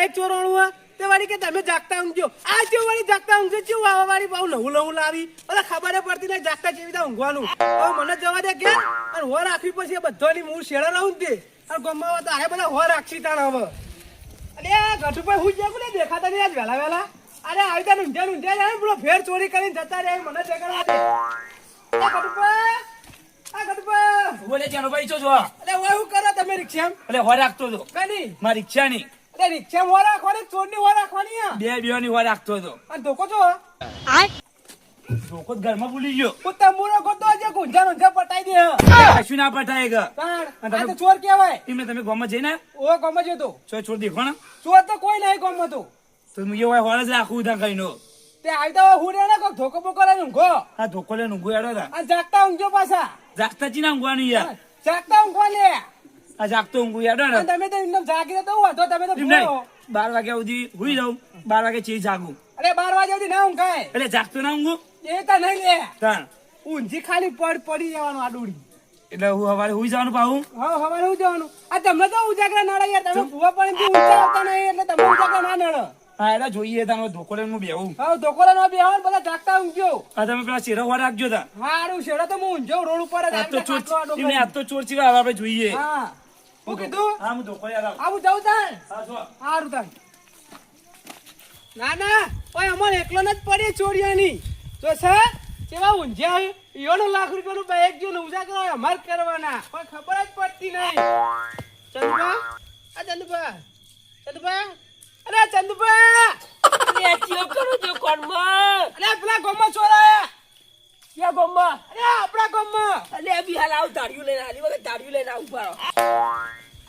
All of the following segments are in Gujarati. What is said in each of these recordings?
બાઈક ચોરવાનું તે વાળી કે તમે જાગતા ઊંઘજો. આ જે વાળી જાગતા ઊંઘજો ચેવું આવા વાળી બહુ નવું નવું લાવી. એટલે ખબર પડતી નહીં જાગતા કેવી રીતે ઊંઘવાનું. હવે મને જવા દે કે અને હો રાખવી પછી બધાની હું શેડા રહું તે. અને ગમવા તો આ બધા હો રાખશી તાણ હવે. અરે ગઠુભાઈ હું જ્યાં કોને દેખાતા નહીં આજ વહેલા વહેલા? અરે આવી ત્યાં ઊંઝા ઊંધ્યા જાય પેલો ફેર ચોરી કરીને જતા રહે મને જગાડવા દે. ગઠુભાઈ બોલે ચાલો ભાઈ છો જો અરે હું કરો તમે રિક્ષા એટલે હો રાખતો છો કની મારી રિક્ષાની. અરે રિક્ષામાં હો રાખવાની ચોરની હો રાખવાની આ. બે બેવાની હો રાખતો હતો. અને ધોકો છો? ધોકો ઘરમાં ભૂલી ગયો. હું તંબુરો ગોતો છે ગુંજા ઊંઝા પટાઈ દે. કશું ના પટાય તમે- આ તો ચોર કહેવાય. એમને તમે ગામમાં જઈને ઓ ગમે છે તો છો છોડ દેખો ને. ચોર તો કોઈ નહીં ગમે તો. તો હું હોળ જ રાખું તે આવી તો હું રે ને કોક ધોકો બોકો લઈને ઊંઘો. આ ધોકો લઈને ઊંઘો હેડો હતા અને જાગતા ઊંઘજો પાછા. જાગતા ચીના ઊંઘવાનું યાર? જાગતા ઊંઘવા લે આ જાગતો ઊંઘું હેડો ને. તમે તો એમને જાગી તો વાંધો તમે તો એમ ભૂલો. નહીં બાર વાગ્યા સુધી હુઈ જાઉં. બાર વાગે ચી જાગું. અરે બાર વાગ્યા સુધી ના ઊંઘાય. એટલે જાગતો ના ઊંઘું? એ તો નહીં લે. તાણ. ઊંઘી ખાલી પડ પડી જવાનું આ એટલે હું સવારે હુઈ જવાનું પાહું? હા હવારે હું જવાનું. આ તમને તો ઉજાગરા નડે યાર તમે ભૂવા પણ ઊંચા આવતા નહીં એટલે તમને ઉજાગરા ના નડે હા એટલે જોઈએ તાનો ધોકો લઈને હું બેહું. હા ધોકોલા નો બેહો ને બધા જાગતા ઊંઘજો. આ તમે પેલા શેરો વાર રાખજો તા હારું શેડો તો હું ઊંઘજો રોડ ઉપર આ તો ચોર ખાટલો આડો એમને કરી. આ તો ચોર આપણે જોઈએ. હા. હું કીધું? હા હું ધોકો યાર આવું. જવું તાણ. હા જો હારું તાણ. ના ના ઓય અમારે એકલો જ પડી ચોરિયાની. તો સર કેવા ઊંઝ્યા ઈયોનો લાખ રૂપિયાનું બાઈક જો ને ઉજાગરા હોય અમાર કરવાના. પણ ખબર જ પડતી નહીં. ચંદુભા? આ ચંદુભા. ચંદુભા? અરે ચંદુભા! અરે ચિયો કરો અરે પેલા ગોમાં ચોરાયા. ક્યાં ગોમમાં. અરે આપણા ગોમાં અલે અભી હાલ આવ તાળીઓ લઈને હાલી વખત તાળીઓ લઈને આવું પાડો.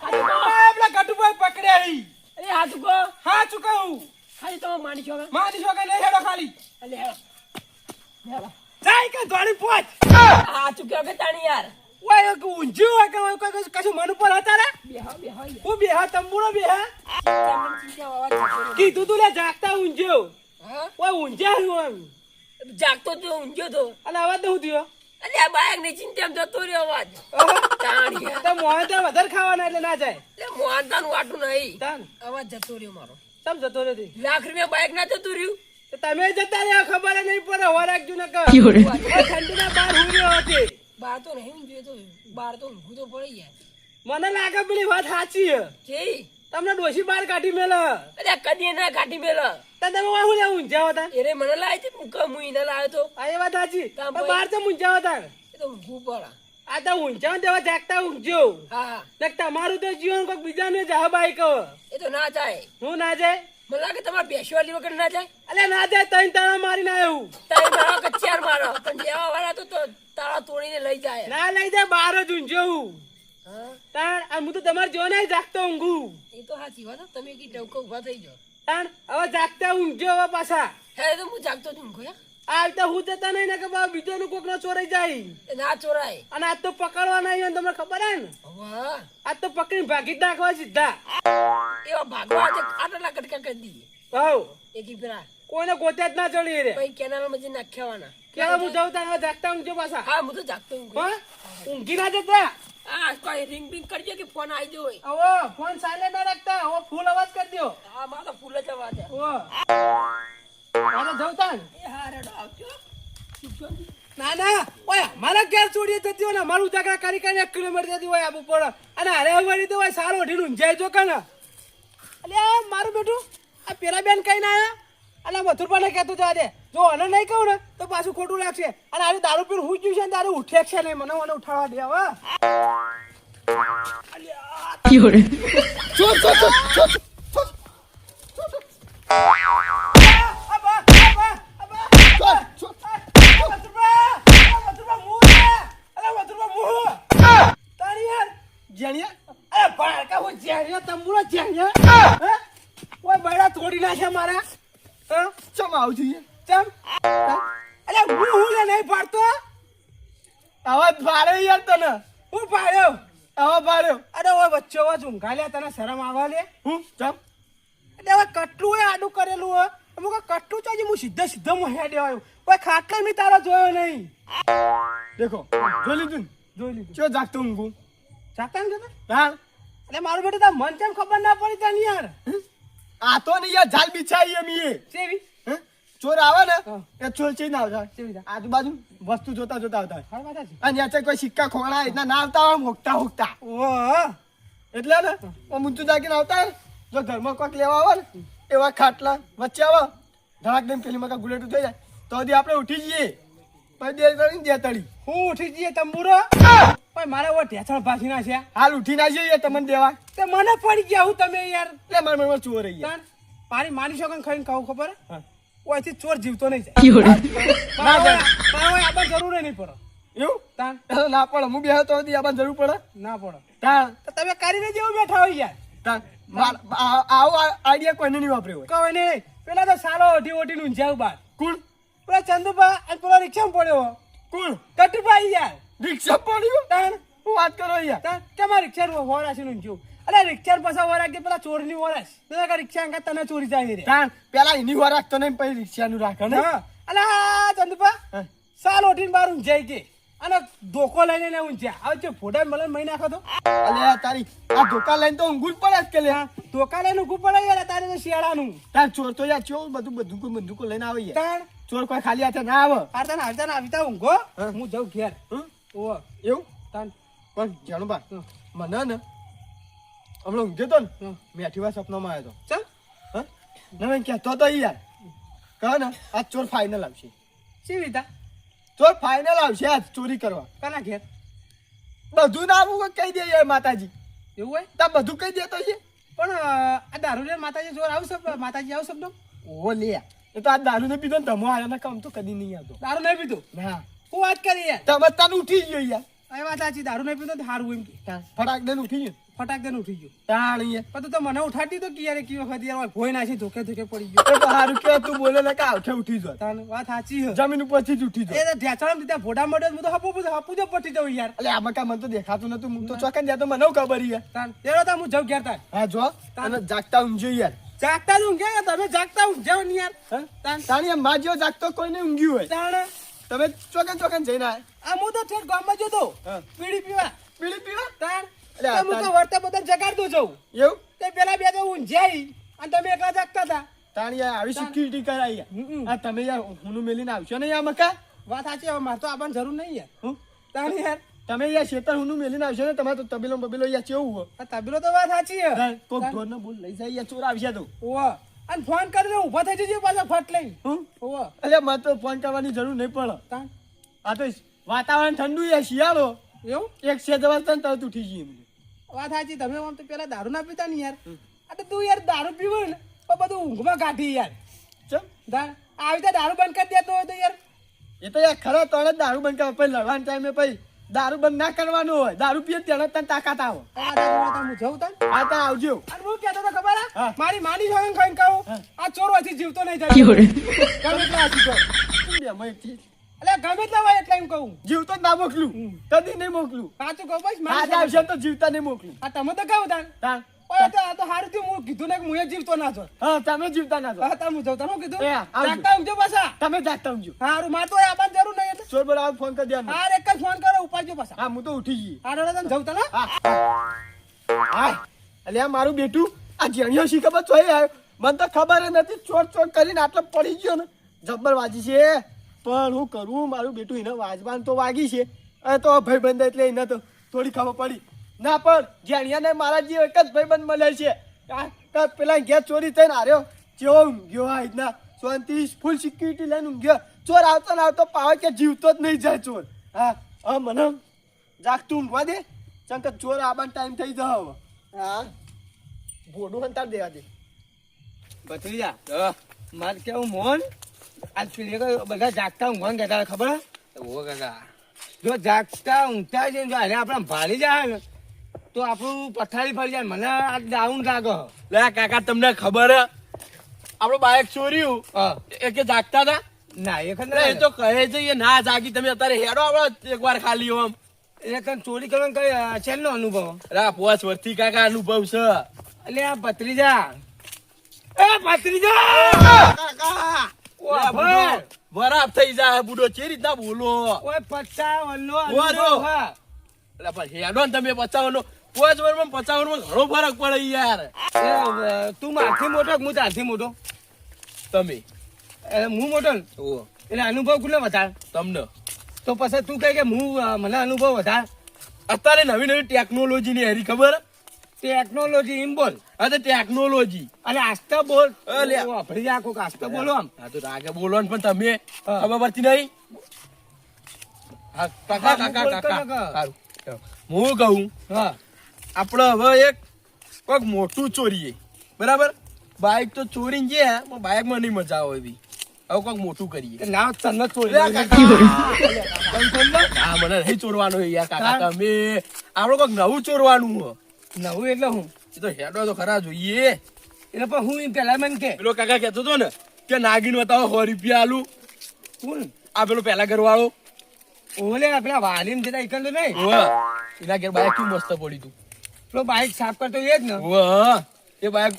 આપણા ગટુભાઈ પકડ્યા. અરે હા ઉકો હા ચુકાવું ખાલી તમે માની છો માની છો કે નહીં હેડો ખાલી. અલે હેડો. હેડો. જાય કે દોડી પોચ. આ ચૂક્યો કે તાણી યાર. ઓય એક ઊંઝ્યું હોય કે ઓય કોઈ કશું- મન ઉપર હતા રે? બેહો બેહો. હું બેહા તંબુરો બેહા. કીધું તું લે જાગતા ઊંઝ્યો હા? ઓય ઊંઝ્યા હું જાગતો તો ઊંઘ્યો તો. અને અવાજ તો હું થયો અલે આ બાયકની ચિંતા જતો રહ્યો અવાજ. તાણી તો મોહન તો વધારે ખાવાના એટલે ના જાય. મોહન મોહનતાનું વાટું નહીં. તાન. અવાજ જતો રહ્યો મારો. તમ જતો રહ્યો લાખ રૂપિયા બાઈક ના જતું રહ્યું? તમે જતા રહ્યા ખબર નહીં પડે હો રાખજો ને કહો ઠંડી ના બાર હું રહ્યો હતી બાર તો નહીં ઊંઘ્યો તો. બાર તો ઊંઘું તો પડી જાય મને લાગે પેલી વાત સાચી છે. તમને ડોશી બાર કાઢી મેલા. અરે કદી ના કાઢી મેલા. તમે હું હતા એને મને લાવે છે મુકા હું લાવ્યો તો. આ એ વાત સાચી. પણ ભાઈ. બાર તો ઊંઝ્યા હતા એ તો ઊંઘવું પડે. આ તો ઊંઝા ને તેવા જાગતા ઊંઘજો. હા તમારું તો જીવન કોઈ બીજાને જાહ બાઈક એ તો ના જાય. હું ના જાય? મને લાગે તમારે બેસવાલી વગર ના જાય. અલે ના જાય તઈ તારા મારી ના એવું તઈ મારો કચ્યાર મારો? પણ જેવા વાળા તો તારા તોડીને લઈ જાય. ના લઈ જાય બાર જ ઊંઝ્યો હું. હા. હું તો તમારે જો ને જાગતો ઊંઘું. એ તો સાચી વાત તમે કી ટવકો ઊભા થઈ જાઓ. તાણ હવે જાગતા ઊંઘજો હવે પાછા. હે તો હું જાગતો છું ઊંઘો આ તો હું જતા નહીં ને કે બા બીજો નું કોક ચોરાઈ જાય ના ચોરાય. અને આજ તો પકડવા નહીં તમને ખબર હે ને? આજ તો પકડીને ભાગી નાખવા સીધા. એવા ભાગવા આજે આટલા કટકા કરી દઈએ. હવ એકી પેલા કોઈને ગોત્યા જ ના ચડી રે. કેનાલમાં જઈને નાખ્યાવાના કેવા હું જાઉં જાગતા ઊંઘજો પાછા. હા હું તો જાગતો ઊંઘી ના જતા. હા કોઈ રિંગ બિંગ કરજો કે ફોન આવી ગયો હોય? હવે ફોન સાયલેન્ટ ના રાખતા. ફૂલ અવાજ કરી દો હા મારો તો ફૂલ જ અવાજ છે. ઓ હવે જાઉં એ હા રેડો આવજો. ના ના. ઓય મારા ઘેર ચોરી હોય ને મારું ઉજાગરા કરી કરીને એક કિલોમીટર જતી હોય આબુ પડે અને અરે વળી તો હોય સારો ઢીલું ઊંઝાઈ જો કે ને આ મારું બેઠું આ પેલા બેન કઈ ના આયા? અલે મથુરપાને કહેતો જવા દે જો અને નહીં કહું ને તો પાછું ખોટું લાગશે. અને આજે દારૂ પીને હું ગયું છે ને દારૂ ઉઠે છે નહીં. મને મને ઉઠાડવા દે હવે. ચોર ચોર ચોર ચોર ચોર અબા અબા અબા ચોર ચોર મથુરપા મથુરપા મું છે અલે મથુરપા મું તારી જેણિયા અરે બાળકા હું જેણિયા તંબુરો જેણિયા હે ઓય બૈડા તોડી નાખ્યા મારા હા જોઈએ ચમ અરે હું હું લે નહીં પાડતો આવા ભાડે યાર તને. હું પાડ્યો. આવા પાડ્યો. અરે ઓય વા વચ્ચે લે તને શરમ આવા લે? હું? ચમ અરે હવે કટલું એ આડું કરેલું હોય અમુક કટલું ચાજી હું સીધે સીધો હું હેડે આવ્યો. કોઈ ખાટલે મેં તારો જોયો નહીં. દેખો જોઈ લીધું જોઈ લીધું. ચો જાગતો ઊંઘું? જાગતા ને હા અરે મારું બેટું તાર મન કેમ ખબર ના પડી તને યાર? આ તો નહીં યાર જાલ બિછાઈ એમ સેવી હે? ચોર આવે ને એ ચોર છે ના આવતા. આજુબાજુ વસ્તુ જોતા જોતા આવતા છે. અને યાર કોઈ સિક્કા ખોણા એટલા ના આવતા હોય હોકતા હોકતા એટલે ને આમ ઊંચું જાગીને આવતા જો ઘરમાં કોઈક લેવા આવે ને એવા ખાટલા વચ્ચે આવે ધડાક દઈને પેલી મકા ગુલેટું થઈ જાય. તો હજી આપણે ઉઠી જઈએ. પછી દે તળી દે તળી હું ઉઠી જઈએ તંબુરો? પણ મારે ઓ ઢેસણ ભાસી ના છે. હાલ ઉઠી ના જઈએ તમને દેવા. તે મને પડી ગયા હું તમે યાર. એટલે મારે મનમાં ચોર રહી મારી માની શકો ખાઈને કહું ખબર? હા. ઓયથી ચોર જીવતો નહીં જાય. ના જાય. આબા જરૂર નહીં પડે. એવું? તાણ. ના પડે હું બેહો તો આપણને જરૂર પડે. ના પડે. તાણ. તો તમે કરીને જેવું બેઠા હોય યાર. તાણ. આવો આઈડિયા કોઈને નહીં વાપર્યો હોય. કહો નહીં. પેલા તો સાલો ઓઢી ઓઢી જાવ બાર. કુણ? પેલા ચંદુભા અને પેલો રિક્ષામાં પડ્યો કુણ? કટુભાઈ યાર. રિક્ષા પડ્યું? તાણ. હું વાત કરો યાર તાણ. કેમ રિક્ષા નું ઊંઝ્યું અરે રિક્ષા પાછા વોરાક પેલા ચોરની ની તો કે રિક્ષા અંગા તને ચોરી જાય રે. તાણ પેલા એની વાર તો નહીં પછી રિક્ષાનું રાખે ને અલે આ ચંદુભા. સાલ ઓઠીને બાર ઊંઝાઈ કે. અને ધોકો લઈને ને ઊંઝ્યા હવે જે ફોટા મળે મહી નાખો તો. અલે તારી આ ધોકા લઈને તો ઊંઘું જ પડે જ કે લે. ધોકા લઈને ઊંઘું પડે યાર તારે તો શિયાળાનું. તાર ચોર તો યાર ચો બધું બધું બંદૂકો લઈને આવે યાર. તાણ. ચોર કોઈ ખાલી હાથે ના આવે. આરતા ને આવતા આવી આવતા ઊંઘો હું. જાઉં ઘેર? ઓ એવું? તાન પણ જાણુબા હં. મને ને હમણાં ઊંઘ્યો તો ને? હં. મેઠી વાર સપનામાં આવ્યો ચાલ તો હા? ના કહેતો તો યાર. કહે ને? આ ચોર ફાઇનલ આવશે. શી રીતા ચોર ફાઇનલ આવશે આજ ચોરી કરવા. કના ઘેર? બધું ના આવું કહી દે યાર માતાજી. એવું હોય? તા બધું કહી દેતો છે. પણ આ દારૂ ને માતાજી ચોર આવશે માતાજી આવશે શબ્દ? ઓ લે એ તો આ દારૂ ને પીધો ને ધમો આવ્યો ને કામ તો કદી નહીં આવતો. દારૂ નહીં પીધો? ના. હું વાત કરી યાર. તમે તાન ઉઠી ગયો યાર. વાત સાચી દારૂ નહીં પીધો તો સારું એમ કે. ફટાક દેન ઉઠી ગયો? ફટાક દેન ઉઠી ગયું. તાણ યાર પણ તો મને ઉઠાડી તો કે યાર કી વખત યાર ભોય નાખી ધોકે ધોકે પડી ગયો. એ તો હારું કે તું બોલે ને કે આવઠે ઉઠી જો તાન વાત સાચી જમીન ઉપરથી જ ઉઠી એ જો તો દીધા ભોડા મળ્યો હું તો હપુ બધું હપુ જો પટી યાર. એટલે આમાં કા મને તો દેખાતું નતું હું તો ચોકન જતો મને ખબર યાર. તાન એરો તા હું જાઉં ઘેર તાર. હા જો. તને. જાગતા ઊંઘ્યો યાર. જાગતા જ ઊંઘે તમે જાગતા ઊંઘ્યો ને યાર? તાન. તાણી માં જેવો જાગતો કોઈને ઊંઘ્યું હોય. તાણ. તમે ચોકન ચોકન જઈને આ હું તો ઠેઠ ગામમાં જતો હા. પીડી પીવા. પીડી પીવા? તાર એટલે હું તો વર્તા બધા જગાડતો જાઉં. એવું? તે પેલા બે તો ઊંઝાઈ અને તમે એકલા જાગતા હતા. તાણી યાર આવી સિક્યુરિટી કરાઈ યાર. આ તમે યાર હુનું મેલીને આવશો ને યાર મકા? વાત સાચી હવે મારે તો આવવાની જરૂર નહીં યાર. હું? તાણી યાર. તમે યાર શેતર હુનું મેલીને આવશો ને તમારે તો તબીલો બબીલો યાર કેવું હોય? તબીલો તો વાત સાચી હે તાણ કોક ઢોર ને બોલ લઈ જાય યાર ચોર આવશે તો. ઓવા અને ફોન કરીને ઊભા થઈ જજો પાછા ફટ લઈ હું? અરે એટલે મને તો ફોન કરવાની જરૂર નહીં પડે. આ તો વાતાવરણ ઠંડુ છે શિયાળો. એવું? એક છે દવા તને તરત ઉઠી જઈએ. વાત સાચી તમે આમ તો પેલા દારૂ ના પીતા ને યાર. આ તો તું યાર દારૂ પીવો ને તો બધું ઊંઘમાં કાઢી યાર. ચમ. આવી રીતે દારૂ બંધ કરી દેતો હોય તો યાર. એ તો યાર ખરો તો દારૂ બંધ કરવા પછી લડવાના ટાઈમે પછી દારૂ બંધ ના કરવાનું હોય. દારૂ પીએ ત્યારે તને તાકાત આવો. આ દારૂ વાળા હું જઉં તને. આ તો આવજો. અને હું કહેતો તો ખબર હે? હા. મારી માની જોઈને ખાઈને કહું. આ ચોર હજી જીવતો નહીં જાય. ગમે એટલા હજી તો. એટલે ગમે એટલા હોય એટલે એમ કહું. જીવતો ના મોકલું. તદી નહીં મોકલું. સાચું કહું બસ મારા મારી આવશે તો જીવતા નહીં મોકલું. આ તમે તો કહું તાણ તાણ. ઓય તો આ તો હારું થયું. હું કીધું ને હું જીવતો ના છો તમે જીવતા ના છો કીધું? જાગતા ઊંઘજો પાછા. તમે જાગતા ઊંઘજો હારું માર તો એ જરૂર નહીં એટલે. ચોર બોલાવો ફોન કરી દેવાનો. હાર એક જ ફોન કરો ઉપાડજો પાછા. હા હું તો ઉઠી ગઈ હારો હા. અલ્યા મારું બેટું આ જેણીઓ શી ખબર ચોય આવ્યો મને તો ખબર નથી. ચોર ચોર કરીને આટલો પડી ગયો ને. જબ્બર વાજી છે. પણ હું કરું? મારું બેટું એને વાજબાન તો વાગી છે. તો ભાઈ બંધ એટલે એને તો થોડી ખબર પડી. ના પણ જેણિયાને મારા જે એક જ ભાઈબંધ મળે છે. આ પેલા ઘેર ચોરી થઈને હાર્યો. જેવો ઊંઘ્યો આ રીતના. શાંતિ ફૂલ સિક્યુરિટી લઈને ઊંઘ્યો. ચોર આવતો ને આવતો પાવે કે જીવતો જ નહીં જાય ચોર. હા હા મને જાગતું ઊંઘવા દે. ચમ કે ચોર આવવાનો ટાઈમ થઈ હવે. હા. ભોડું અંતર દેવા દે. ભત્રીજા મારે કેવું મોન? આજ પેલી બધા જાગતા ઊંઘવાનું કહેતા ખબર? ઓ કાકા. જો જાગતા ઊંઘતા છે જો આપણે ભાળી જાય ને. તો આપણું પથારી ફરી જાય. મને આ ડાઉન લાગે. લે કાકા તમને ખબર આપણું બાઇક ચોર્યું. એ કે જાગતા હતા? ના એ ખબર એ તો કહે છે એ ના જાગી તમે અત્યારે હેડો આપણે એકવાર ખાલી આમ. ચોરી કરવાનો કઈ છે નો અનુભવ? રા પોચ વર્ષથી કાકા અનુભવ છે. એટલે આ ભત્રીજા. એ ભત્રીજા! કાકા ઓય. થઈ જાય બુડો ચે રીતના બોલો? ઓય પચાવનનો ઓય અનુભવ રો. હા. એટલે પણ હેડો ને તમે પચાવવાનો પાંચ વર્ષમાં પચાસ વર્ષમાં ઘણો ફરક પડે યાર. તું માથી મોટો હું તારથી મોટો? તમે. હું મોટો ને? એટલે અનુભવ કેટલો વધારે? તમને. તો પછી તું કહે કે હું મને અનુભવ વધારે? અત્યારે નવી નવી ટેકનોલોજી ની હેરી ખબર? ટેકનોલોજી એમ બોલ. અરે ટેકનોલોજી. અને આસ્તા બોલ. અલે. ઓ, આ કોક આસ્તા બોલો આમ. આ તો રાગે બોલો ને પણ તમે. ખબર પડતી નહીં? હા કાકા કાકા કાકા. હું કહું? હા. આપણે હવે એક કોઈક મોટું ચોરીએ. બરાબર? બાઇક તો ચોરી ગયા પણ બાઇકમાં નહીં મજા આવે એવી. હવે કોઈક મોટું કરીએ. ના તને ચોરી મને નહીં ચોરવાનું યાર કાકા. તમે આપણે કોઈક નવું ચોરવાનું હો નવું એટલે હું? એ તો હેડો તો ખરા જોઈએ. એટલે પણ હું એમ પેલા મને કે. પેલો કાકા કહેતો હતો ને કે નાગીન બતાવો સો રૂપિયા આલુ. કોણ? આ પેલો પેલા ઘરવાળો. ઓલે આપણા વાલીમ જતા એકલ તો નહીં? એના ઘેર બાઇક કેવું મસ્ત પડી તું. પેલો બાઈક સાફ કરતો એ જ ને. એ બાઇક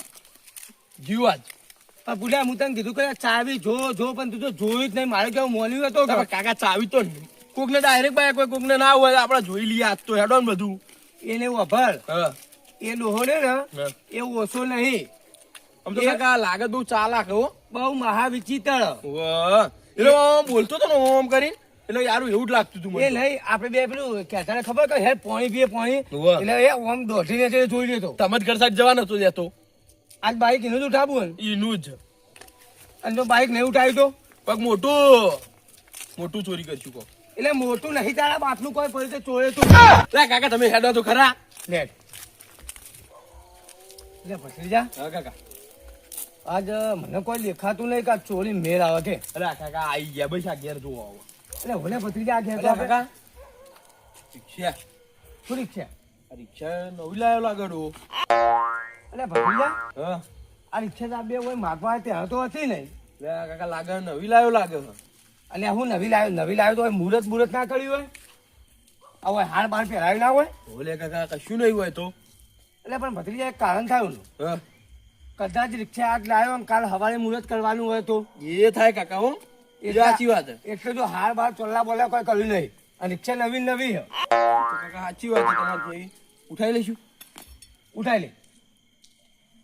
જીવા જ પણ પુલા હું તને કીધું કે ચાવી જો જો પણ તું તો જોયું જ નહીં. મારે કેવું મોલ્યું હતો કાકા ચાવી તો કોકને ડાયરેક્ટ બાઇક હોય કોકને ના હોય આપણે જોઈ લઈએ આજ તો હેડો ને બધું. એને વભર હા. એ ડોહો ને એ ઓછો નહીં. આમ તો કાકા લાગે બહુ ચાલાક હો. બહુ મહાવિચિત્ર. એટલે બોલતો તો ને ઓમ કરીને. એટલે યાર એવું જ લાગતું હતું એ નહીં આપણે બે પેલું કહેતા ખબર કે હે પાણી પીએ પાણી. એટલે એ ઓમ દોઢી ને જોઈ લેતો તમે જ ઘર સાઈડ જવા નતો જતો આજ બાઈક એનું જ ઉઠાવું હોય એનું જ. અને જો બાઈક નહીં ઉઠાવ્યું તો? પગ મોટું. મોટું ચોરી કરશું કો એટલે મોટું નહીં તારા બાપનું કોઈ પડે ચોરે તું. લે કાકા તમે હેડો તો ખરા. લે. લે પછી જા. હા કાકા. આજ મને કોઈ દેખાતું નહીં કે ચોરી મેર આવે કે. અરે કાકા આઈ ગયા બસ આ ઘેર જોવા આવો. એટલે ભલે ભત્રીજા આ ઘેર તો કાકા. રિક્ષા. શું આ રિક્ષા નવી લાવ્યો લાગે ડો એટલે ભત્રીજા હા. આ રિક્ષા તો આ બે હોય માગવા ત્યાં તો હતી નહીં. લે કાકા લાગે નવી લાવ્યો લાગે અને હું નવી લાવ્યો નવી લાવ્યો તો મુહૂર્ત મુહૂર્ત ના કર્યું હોય. હવે હાર બાર પહેરાયું ના હોય. ઓલે કાકા કશું નહીં હોય તો. એટલે પણ ભત્રીજા એક કારણ થયું ને હા. કદાચ રિક્ષા આજ લાવ્યો અને કાલ સવારે મુહૂર્ત કરવાનું હોય તો. એ થાય કાકા હો. એ સાચી વાત એટલે જો હાર બાર ચોલ્લા બોલા કોઈ કર્યું નહીં. અને રિક્ષા નવી નવી છે સાચી વાત છે તમારે તો લઈશું? ઉઠાવી લે.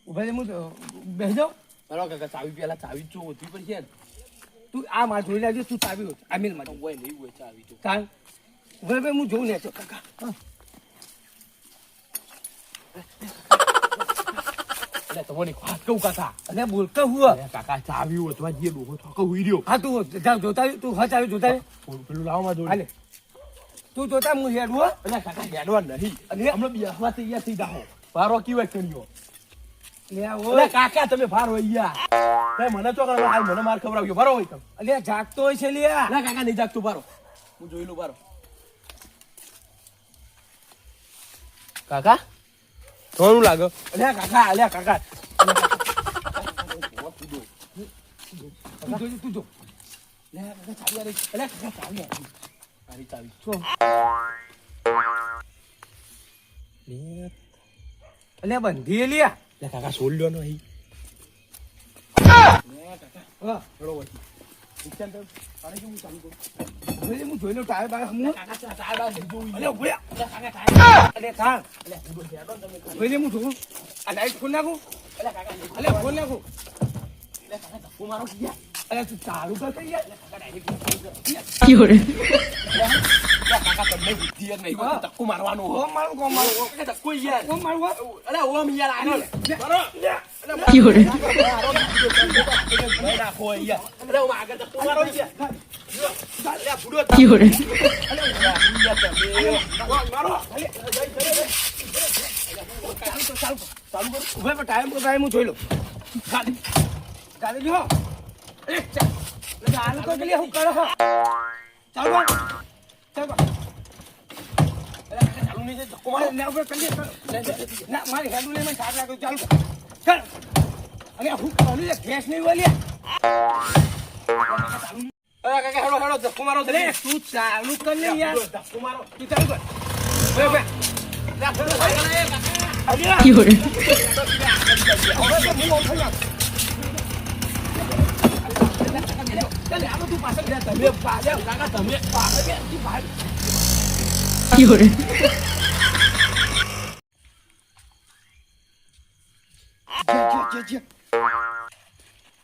ઊભા હું હું જાઉં બરાબર કાકા ચાવી પેલા ચાવી ચો ઓછી પડશે છે તું આ માં જોઈ લેજો તું ચાવી આમીલમાં હોય નહીં હોય ચાવી તો. ચાલ. ઊભા હું જોઉં ને. તો કાકા. એટલે તમારી વાત કહું કાકા અને બોલતો હુઆ કાકા ચાવી ઓતવા જઈએ ડોહો થોકો હુઈ રહ્યો હા તું જોતા તું હા ચાવી જોતા પેલું લાવવા જોડે હાલે તું જોતા હું હેડ એટલે કાકા હેડવા નહીં અને હમણાં બેસવા તૈયાર થઈ જાઓ ભારો કેવાય કર્યો લે આ એટલે ઓય કાકા તમે ભારો હોય મને તો હાલ મને માર ખવડાવ્યો ભારો હોય તમે અલ્યા જાગતો હોય છે લ્યા ના કાકા નહીં જાગતું ભારો હું જોઈ લઉં ભારો કાકા થોડું લાગે. અલ્યા કાકા અલ્યા કાકા. કાકા અલ્યા કાકા બંધી લ્યા કાકા સોલ લ્યો નો અહીં. કેવું ચાલુ કરું? હવે હું જોઈ લઉં ટાયર બાર હું. ટાયર બાર જોઈ અલે ઉભ્યા અલે કાં જોઈ લે હું જોઉં. આ લાઈટ ખોલ નાખું. અલે ખોલ નાખું. અરે તું તારું કર કઈ કાકા તમને બુદ્ધિ જ નહીં હોય ધક્કો મારવાનો હો. મારો કો મારો. હો કે ધક્કો યાર. ઓ મારો હો અરે ઓમ યાર આનો બરો. કી હોડે અરે ઓમ આગળ ધક્કો મારો યાર ટાઈમ પર ટાઈમ હું જોઈ લઉં ગાડી ગાડી જો પેલી હું કરો ચાલ ચાલુ નહીં ધક્કો મારો ના ઉપર કરી ના મારી હેડું લઈને મને થાક ચાલુ ચાલ અરે હું કરું ગેસ નહીં વાલી અરે કાકા હેડો હેડો ધક્કો મારો લે તું ચાલુ કર ને યાર. ધક્કો મારો. તું ચાલુ કર બે બે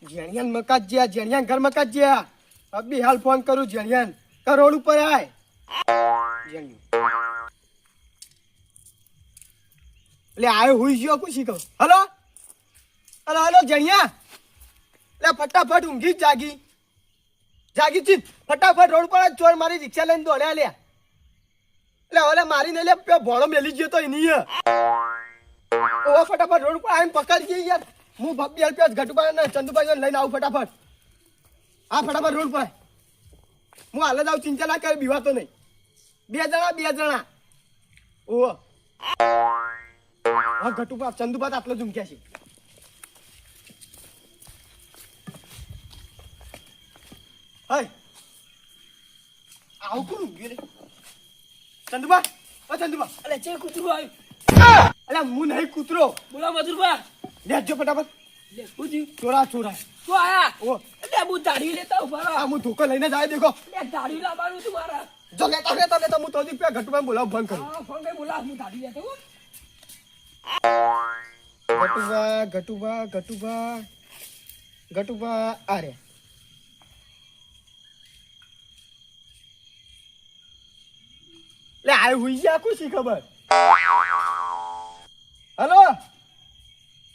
જેણિયા મકાજ જ્યા જેણિયા ઘર મકાજ અબી હાલ ફોન કરું, જણિયાન કરોડ ઉપર આય. જેણિયું. એટલે આયો હુઈ ગયો પૂછી કહું હલો? Hello hello, જણિયા. એટલે ફટાફટ ઊંઘી જ જાગી. જાગી છી ફટાફટ રોડ પર ચોર મારી રિક્ષા લઈને દોડ્યા લ્યા. એટલે ઓલે મારી ને લે, પેલો ભોળો મેલી ગયો તો એની ઓ ફટાફટ રોડ પર આવીને પકડી ગઈ યાર. હું ભબ્બી અલ્પ્યાસ ઘટુભાઈ ને ચંદુભાઈ લઈને આવું ફટાફટ. હા ફટાફટ રોડ પર. હું હાલ જ આવું ચિંતા ના કરે બીવાતો નહીં. બે જણા બે જણા. ઓ હા ઘટુભા ચંદુભા તો આટલો ઝુમક્યા છે. હાય આવું કોણ ઊંઘ્યું રે? ચંદુભા ઓ ચંદુભા અલે ચે કૂતરું આવ્યું. અલે હું નહીં કૂતરો. બોલા મધુરભા લેજો ફટાફટ. લે ચોરા ચોરા. તું આયા. ઓ. એટલે હું લેતા ઊભા રહો. હું ધોકો લઈને જાય દેખો. લે દાઢી લાવવાનું તું મારા. જો લેતા લેતા લેતા હું તો પેલા ઘટુભાઈ બોલાવ બંધ કરું. હા ફોન કઈ બોલા હું દાઢી લેતો હું ગટુભા ગટુભા ગટુભા ગટુભા આરે લે આ હુઈ ગયા કુશી ખબર? હલો?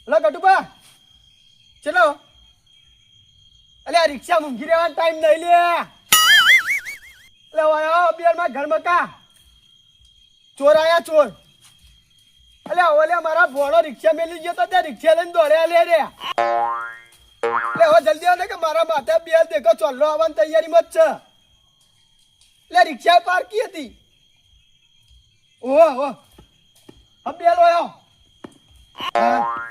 હલો ગટુભા? ચલો. અલે, આ રિક્ષા મૂકી રહેવાનો ટાઈમ નહીં લે. એટલે ચોર આયા ચોર. અલે ઓલે મારા ભોળો રિક્ષા મેલી ગયો તો રિક્ષા લઈને દોડ્યા લે રે. એટલે જલ્દી આવો કે મારા માથે બે દેખો ચોલ્લો આવવાની તૈયારીમાં જ છે. એટલે રિક્ષા પાર્કી હતી. ઓહો ઓહો. હવે બે લો હા.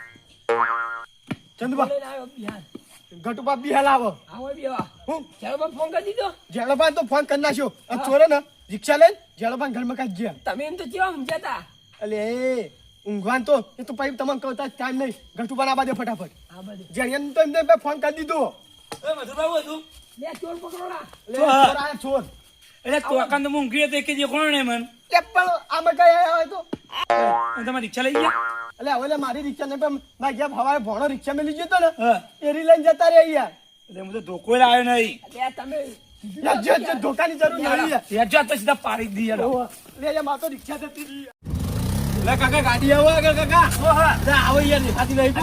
ચંદુબા આવ્યો બિહાર. ઘટુબા બિહાલ આવો. હું? ચાલો ફોન કરી દીધો? જેડોબાન તો ફોન કરી નાખ્યો. આ ચોરે ને રિક્ષા લઈને જેડોબાન ઘરમાં કાઢી ગયા. તમે એમ તો કેવા સમજાતા? તા અલે ઊંઘવાન તો એ તો પછી તમને કહું ટાઈમ નહીં. ઘટુબાના બાજે ફટાફટ. આ બધું. જેણિયાને તો એમને ફોન કરી દીધો. એ મધુરબાબુ હતું લે ચોર પકડોડા લે, તો હા. ચોર આયા ચોર. એટલે તો આકાંત તો ઊંઘી કે જે કોણ ને મન? એ પણ આમાં કઈ આયા હોય તો? તમે રિક્ષા લઈ ગયા? એટલે હવે મારી રિક્ષા ને પણ મારા ગયા હવારે ભણો રિક્ષા મેલી ગયો તો ને હા. એ રી લઈને જતા રહ્યા યાર. એટલે હું તો ધોકો લાવ્યો નહીં. તમે ધોકાની જરૂર નહીં તો સીધા પાડી દઈએ દી યાર. ઓહો. લે યાર, મારે તો રિક્ષા જતી રહી કાકા ગાડી આવો આગળ કાકા. ઓહા, જા, આવો યાર નિખાતી નહીં પો.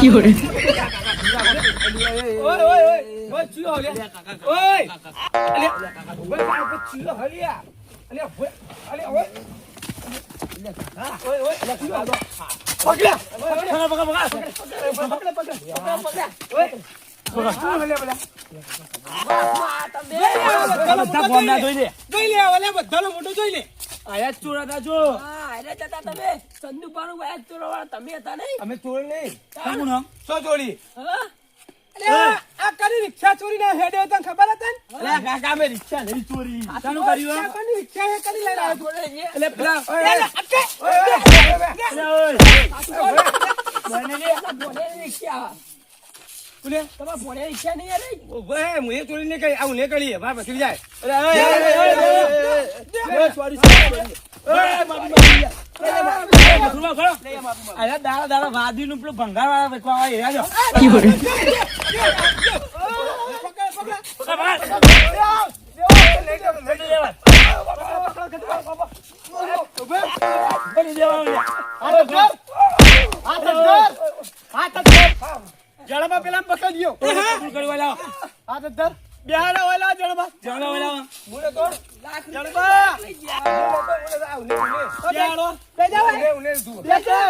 Fiore, ઓય ઓય ઓય ઓય ઓય. હા એટલે? સો ચોરી હા. અલે આ કરી રિક્ષા ચોરી ના હેડે તને ખબર? કાકા રિક્ષા ચોરી કર્યું? રિક્ષા એ કરી લઈને આવ્યો જોડે એટલે પેલા ઓય ઓય અરે ઓય. ભોને રિક્ષા કોને તમારે ભોને રિક્ષા નહીં આવી ઓય હું ચોરી ને કઈ આવું ને કરી ભાઈ પછી જાય મધુરબા ખરો અરે દાડા દાડા વાદી નું પેલું ભંગાર વાળા વેચવા વાળા પકડ, પકડ. પકડી. પકડી પેલા વાળા. આ તો ધર વાલા જળમાં. જળમાં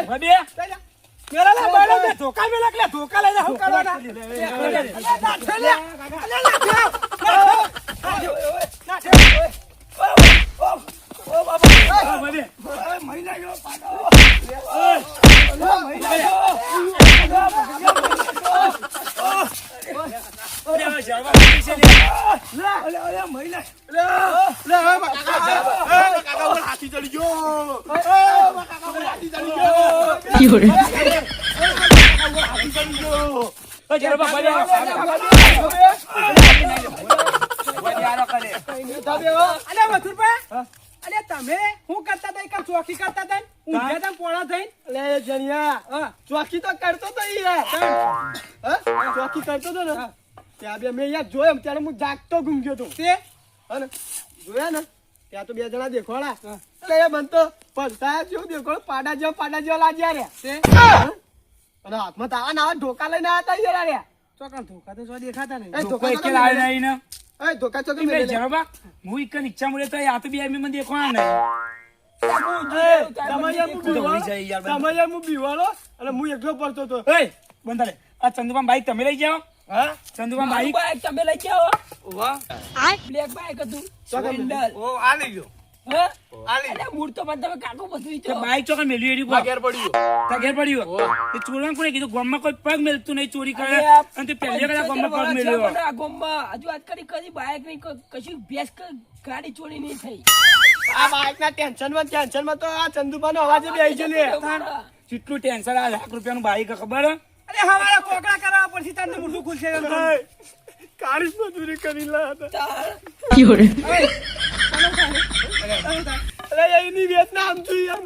ગયા બે. મેરા લા બાળો ધોકા મેલા કે ધોકા લઈ હું કરવાના હા, હવે બે. અરે, હવે જાણવા છે લે. હાથી ચડી ગયો Fiore, હવે જાણવા પડી. અલે મથુરભા અલે તમે હું કરતા હતા ચોકી કરતા હતા? ઊંઘ્યા હતા પોળા થઈને? અલે જણિયા ચોકી તો કરતો તો યાર ચોકી કરતો તો ને ત્યાં બે મેં યાર જોયો ત્યારે હું જાગતો ગુંગ્યો તો તે? અને જોયા ને ત્યાં તો બે જણા દેખોડા એટલે એ બનતો પડતા જેવું દેખોડ પાડા જેવો પાડા જેવા લાગ્યા રે તે? અને હાથમાં તાવા ના ઢોકા લઈને આવતા યાર રે ચોકન ધોકા તો જો દેખાતા નહીં. ઢોકા એક તો નહીં ને. એ ધોકા ચોકે મેં જવાબ હું એક ઈચ્છા મળે તો આ તો બે મને દેખવાના નહીં. ચંદુભાઈ બાઈક તમે લઈ જાઓ ચંદુભાઈ બાઈક બાઈક તમે લઈ જાઓ બ્લેક બાઈક હતું આ લઈ ગયો ચોરી કરે અને પહેલી ગાડી ચોરી નહીં થઈ આ બાઈક ના ટેન્શનમાં ટેન્શનમાં તો આ ચંદુભાનો અવાજ બેસી ગયો લે કેટલું ટેન્શન આ લાખ રૂપિયાનું બાઈક હે, ખબર? હે? અરે હવે કોકડા કરવા પડશે તને મોઢું ખુલશે. કાળી મજૂરી કરી લા હતા. અરે એની વેત ના આમ જોઈ આમ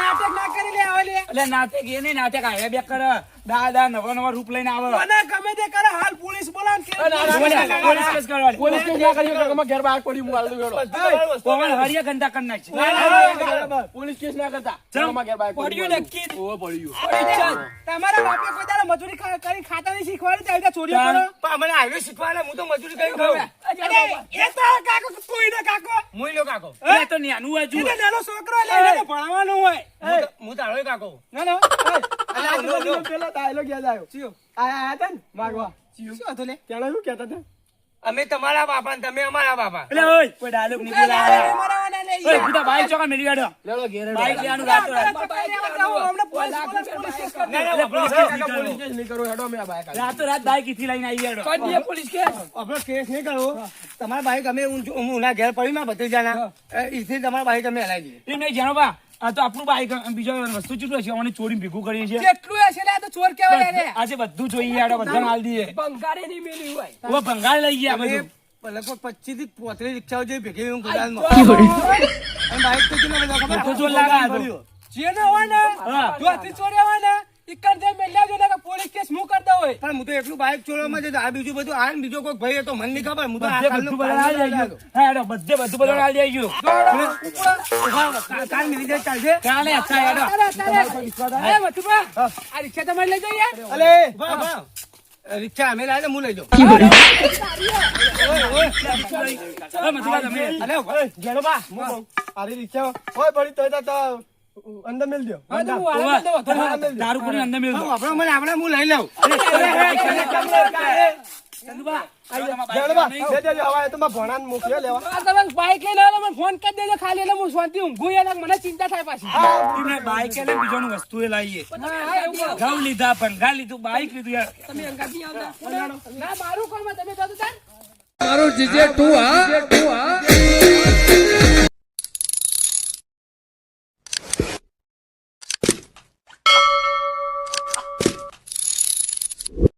નાટક ના કરી લે હવે લે. એટલે નાટક એ નહીં નાટક આવ્યા બે કરે. દાદા નવા નવા રૂપ લઈને આવે. મને ગમે તે કરે હાલ પોલીસ બોલાવો કે- પોલીસ પોલીસ કેસ કરવાની. પોલીસ કેસ ના કરી શકો ઘેર બહાર પડ્યું હું હાલ દઉં પવન હરિયા ગંદા કરી નાખશે. પોલીસ કેસ ના કરતા. ઘરમાં ઘેર બહાર પડ્યું નક્કી. ઓ પડ્યું. પડી જ જાય. તમારા બાપે કોઈ દાડો મજૂરી કરી ખાતા નહીં શીખવાડી તો છોડી ચોરીઓ કરો. મને આવ્યો શીખવાના હું તો મજૂરી કરી ખાઉં. અરે એ તારો કાકો કાકો. મુઈ લો કાકો. એ તો નાનું હજુ. એને નાનો છોકરો એટલે એને તો ભણવાનું હોય. હું તારો કાકો. ના ના. પેલો ડાયલોગ યાદ આવ્યો. આયા આયા હતા ને? માગવા. શું હતું લે? ત્યારે શું કહેતા હતા? અમે તમારા બાપા ને તમે અમારા બાપા એટલે ઓય, કોઈ ડાયલોગ નહીં બોલાયા. મરાવાના નહીં. ઓય, બીજા બાઈક ચોકા મેલી ગાડો લેડો ઘેરે બાઈક લેવાનું વાત તો હમણાં પોલીસ પોલીસ કેસ કરો. એટલે પોલીસ કેસ નહીં. કરો હેડો અમે આ બાઈક. રાતો રાત બાઈક ઈથી લઈને આવી હેડો. કોઈ પોલીસ કેસ. આપણો કેસ નહીં કરો તમારા ભાઈ અમે ઊંચું- હું ના ઘેર પડી માં ભત્રીજાના ઈથી તમારા ભાઈ તમે હલાવી દઈએ એ નહીં જાણો બા, આ તો આપણું બાઈક બીજો વસ્તુ ચૂંટવું છે અમને ચોરી ભેગું કરીએ છીએ. કેટલું હશે લે આ તો ચોર કેવાય રે આજે બધું જોઈએ હેડો બધા હાલ દઈએ. બંગાળી ની મેલી હોય. ઓ ભંગાર લઈ ગયા બધું. લગભગ પચીસથી પોત્રીસ રિક્ષાઓ જેવી ભેગી હું ગુજરાતમાં બાઈક તો કેટલા બધા ખબર? બધો જોર લાગે આ તો. હોય ને? હા. જો ચોર્યા હોય ને? ઈકણ જે મેલ્યા જો કે પોલીસ કેસ હું કરતા હોય? પણ હું તો એકલું બાઈક ચોરવામાં જ આ બીજું બધું આ બીજો કોઈ ભાઈ હતો મને નહીં ખબર. હું તો આ બધું બધાને હાલ કાલનો હા, હેડો, બધે બધું બધાને હાલ દઈ કાલ- મિલી જાય ચાલશે ચાલે, અચ્છા, હેડો. તારે તારે આ રિક્ષા તમારે લઈ જઈએ? અલે. રિક્ષા અમે લાવે હું લઈ જાઉં. તમે. અલે ઓય, રિક્ષા પડી તો અંદર મેલ. ઓવા, દારૂ પૂરી અંદર મેલ દો. આપણો મને આપણે હું લઈ લઉં. ચંદુબા, ઘેરો બા દે દેજો હવાએ તો મારા ભણાને મોકલ્યો લેવા. આ તમે બાઈક લઈને આવો મને ફોન કરી દેજો ખાલી શાંતિ ઊંઘું એટલે મને ચિંતા થાય પાછી. બાઈક વસ્તુ એ લાવીએ. ઘઉં લીધા ભંગાર લીધું બાઈક લીધું યાર. તમે અંગાથી આવતા મારું કોણ તમે જીજે તું હા?